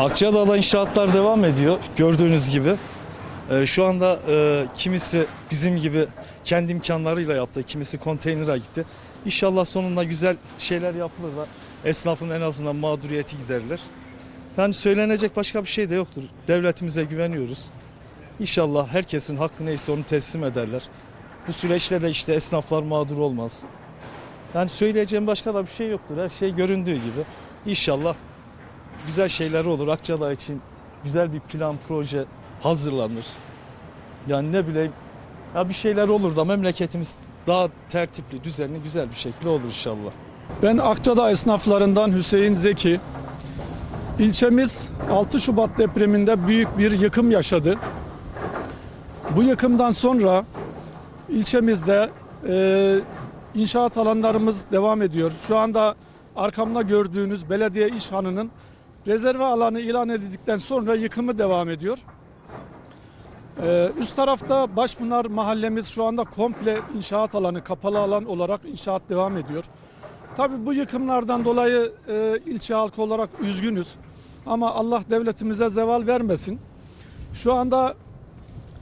Akçadağ'da inşaatlar devam ediyor gördüğünüz gibi. Ee, şu anda e, kimisi bizim gibi kendi imkanlarıyla yaptı, kimisi konteynere gitti. İnşallah sonunda güzel şeyler yapılır da esnafın en azından mağduriyeti giderilir. Yani söylenecek başka bir şey de yoktur. Devletimize güveniyoruz. İnşallah herkesin hakkı neyse onu teslim ederler. Bu süreçte de işte esnaflar mağdur olmaz. Yani söyleyeceğim başka da bir şey yoktur. Her şey göründüğü gibi. İnşallah güzel şeyler olur. Akçadağ için güzel bir plan, proje hazırlanır. Yani ne bileyim ya bir şeyler olur da memleketimiz daha tertipli, düzenli, güzel bir şekilde olur inşallah. Ben Akçadağ esnaflarından Hüseyin Zeki. İlçemiz 6 Şubat depreminde büyük bir yıkım yaşadı. Bu yıkımdan sonra ilçemizde e, inşaat alanlarımız devam ediyor. Şu anda arkamda gördüğünüz belediye işhanının rezerve alanı ilan edildikten sonra yıkımı devam ediyor. Ee, üst tarafta Başpınar mahallemiz şu anda komple inşaat alanı, kapalı alan olarak inşaat devam ediyor. Tabii bu yıkımlardan dolayı e, ilçe halkı olarak üzgünüz. Ama Allah devletimize zeval vermesin. Şu anda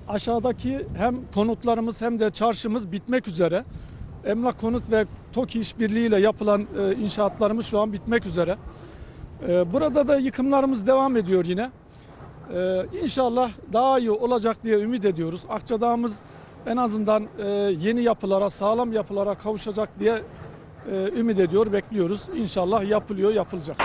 aşağıdaki hem konutlarımız hem de çarşımız bitmek üzere. Emlak Konut ve TOKİ işbirliğiyle yapılan e, inşaatlarımız şu an bitmek üzere. E, burada da yıkımlarımız devam ediyor yine. Ee, inşallah daha iyi olacak diye ümit ediyoruz. Akçadağ'ımız en azından e, yeni yapılara, sağlam yapılara kavuşacak diye e, ümit ediyor, bekliyoruz. İnşallah yapılıyor, yapılacak.